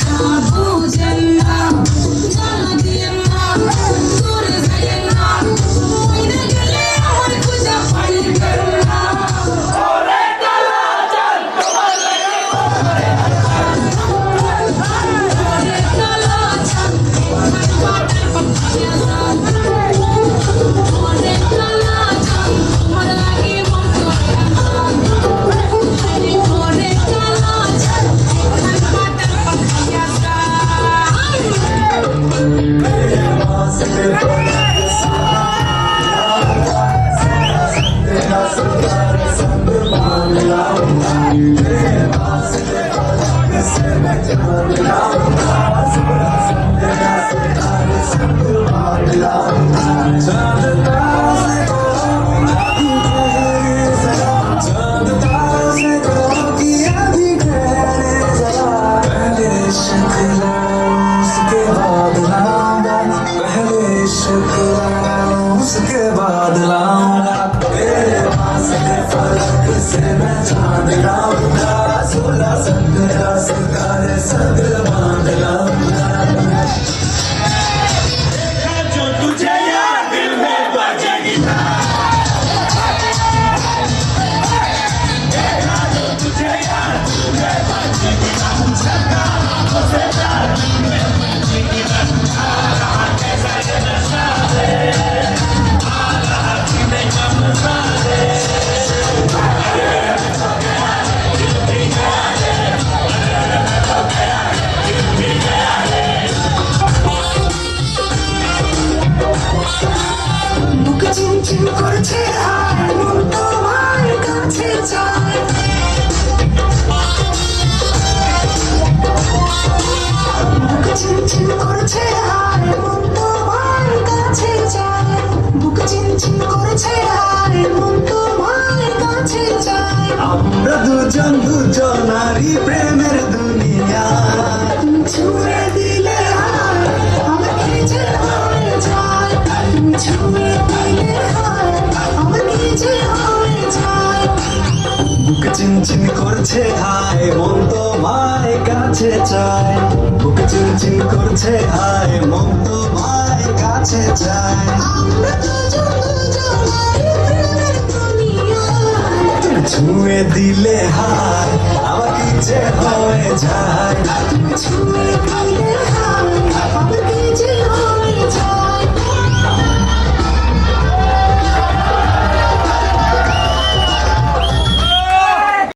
সাধু জেন্না জল দিয়ে না দূরে যায় না মইনে গেলে আমার খুঁজা পাই করনা ওরে কালা চাঁদ তোমার লাগে ওরে Time Te has que caer, আমরা দুজন দুজনারই প্রেমের দুনিয়া। ছুঁয়ে দিলে আমাকে যে হয়ে যায় ছুঁয়ে দিলে আমাকে যে হয়ে যায় বুক চিনচিন করছে হায় মন তোমায় কাছে চায়। বুক চিনচিন করছে হায় মন তোমায় কাছে চায়। আমরা দুজন ছুঁয়ে দিলে হায় আমার যে হয়ে যায়। তুমি ছুঁয়ে